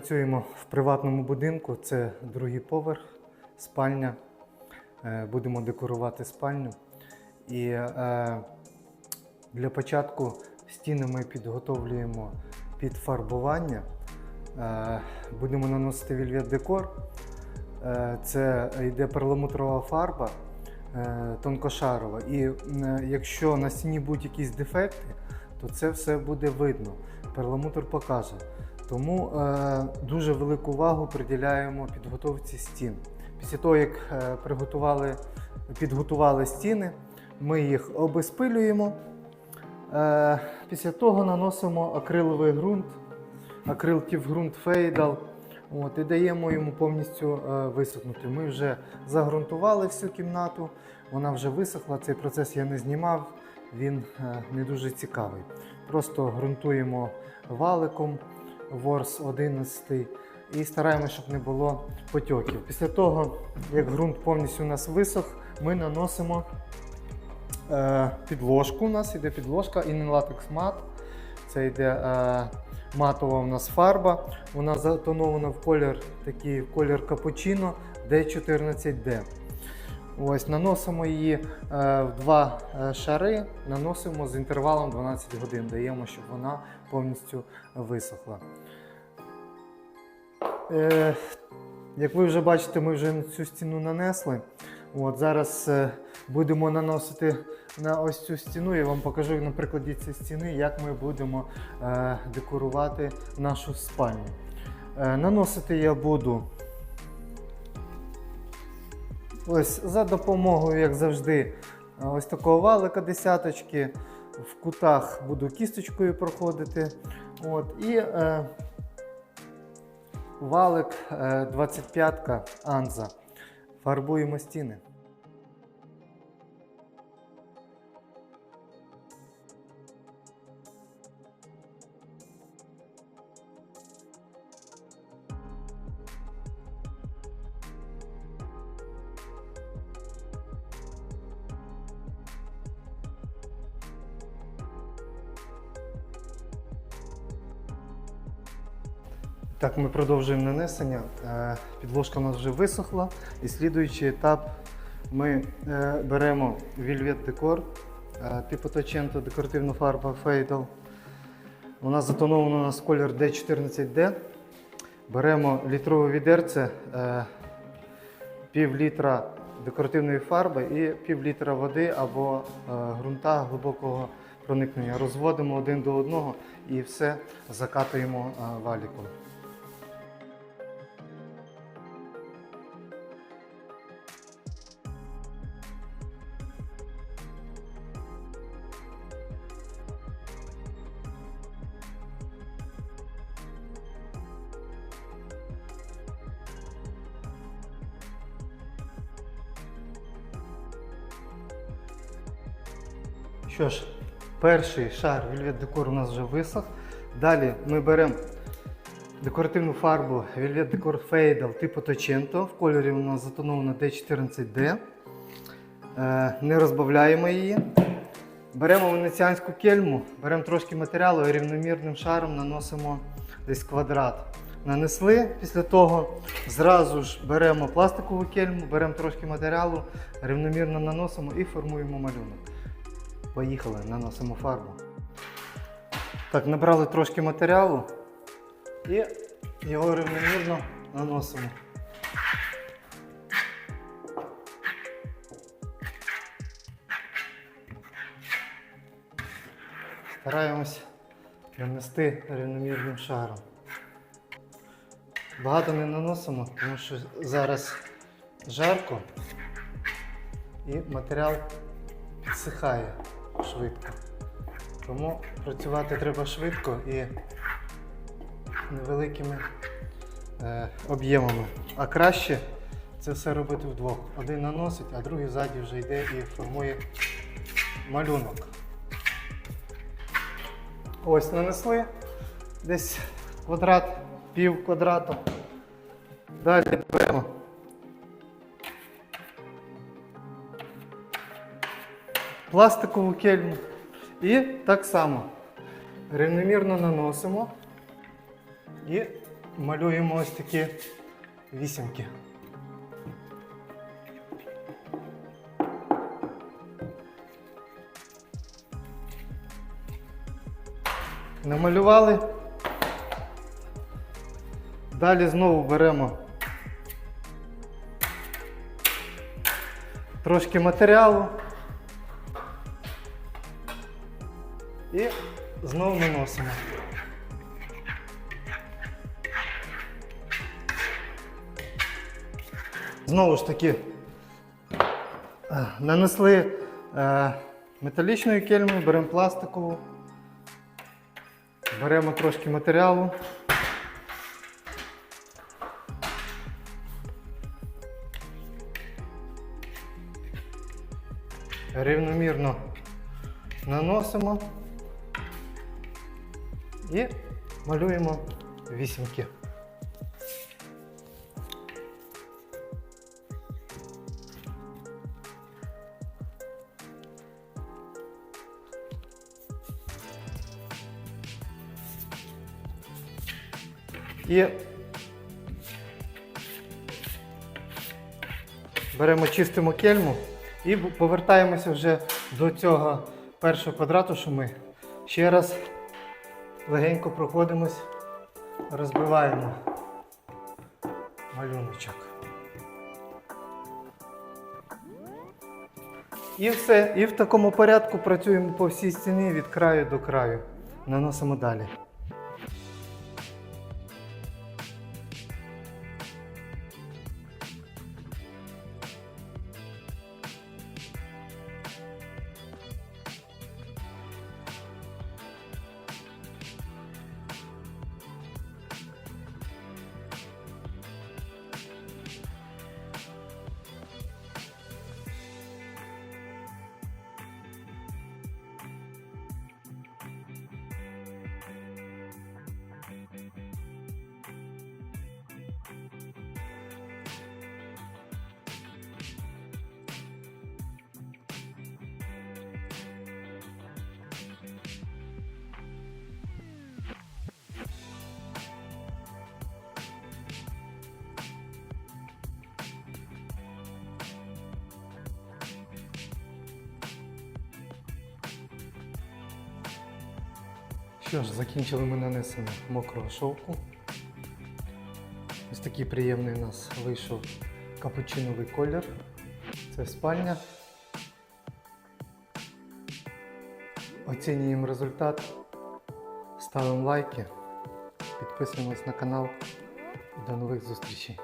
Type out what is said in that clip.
працюємо в приватному будинку, це другий поверх, спальня. Е, Будемо декорувати спальню. І е, для початку стіни ми підготовлюємо під фарбування. Е, Будемо наносити вільвет декор. Це йде перламутрова фарба тонкошарова. І якщо на стіні будуть якісь дефекти, то це все буде видно. Перламутр покаже. Тому е, дуже велику увагу приділяємо підготовці стін. Після того, як е, приготували, підготували стіни, ми їх обезпилюємо. Е, після того наносимо акриловий ґрунт, акрилтів ґрунт фейдал. От, і даємо йому повністю е, висохнути. Ми вже загрунтували всю кімнату, вона вже висохла. Цей процес я не знімав, він е, не дуже цікавий. Просто ґрунтуємо валиком ворс 11 і стараємося, щоб не було потьоків. Після того, як ґрунт повністю у нас висох, ми наносимо е, підложку. У нас йде підложка Inlatex мат. Це йде е, матова у нас фарба. Вона затонована в колір такий колір капучино D14D. Ось, наносимо її е, в два е, шари, наносимо з інтервалом 12 годин, даємо, щоб вона повністю висохла. Е, як ви вже бачите, ми вже цю стіну нанесли. От, зараз будемо наносити на ось цю стіну. Я вам покажу на прикладі цієї стіни, як ми будемо декорувати нашу спальню. Наносити я буду ось за допомогою, як завжди, е, ось такого валика десяточки. В кутах буду кісточкою проходити. От, і е, валик е, 25-ка Анза. Фарбуємо стіни. Так, ми продовжуємо нанесення. Е, Підложка у нас вже висохла. І слідуючий етап ми е, беремо Decor е, типу Tocento декоративна фарба Fatal. Вона затонована у нас колір D14D. Беремо літрове відерце, е, пів літра декоративної фарби і пів літра води або ґрунта глибокого проникнення. Розводимо один до одного і все закатуємо валіком. Що ж, перший шар Velvet Decor у нас вже висох. Далі ми беремо декоративну фарбу Decor Fadal типу Tocento. В кольорі вона затонована D14D. Е, Не розбавляємо її. Беремо венеціанську кельму, беремо трошки матеріалу і рівномірним шаром наносимо десь квадрат. Нанесли, після того зразу ж беремо пластикову кельму, беремо трошки матеріалу, рівномірно наносимо і формуємо малюнок. Поїхали, наносимо фарбу. Так, набрали трошки матеріалу і його рівномірно наносимо. Стараємось нанести рівномірним шаром. Багато не наносимо, тому що зараз жарко і матеріал підсихає швидко. Тому працювати треба швидко і невеликими е, об'ємами. А краще це все робити вдвох. Один наносить, а другий ззаді вже йде і формує малюнок. Ось нанесли десь квадрат, пів квадрату. Далі беремо. Пластикову кельму. І так само рівномірно наносимо і малюємо ось такі вісімки. Намалювали. Далі знову беремо трошки матеріалу і знову наносимо. Знову ж таки, е, нанесли е, металічною кельмою, беремо пластикову, беремо трошки матеріалу. Рівномірно наносимо і малюємо вісімки. І беремо чистимо кельму і повертаємося вже до цього першого квадрату, що ми ще раз легенько проходимось, розбиваємо малюночок. І все. І в такому порядку працюємо по всій стіні від краю до краю. Наносимо далі. Що ж, закінчили ми нанесення мокрого шовку. Ось такий приємний у нас вийшов капучиновий колір. Це спальня. Оцінюємо результат, ставимо лайки, підписуємось на канал до нових зустрічей.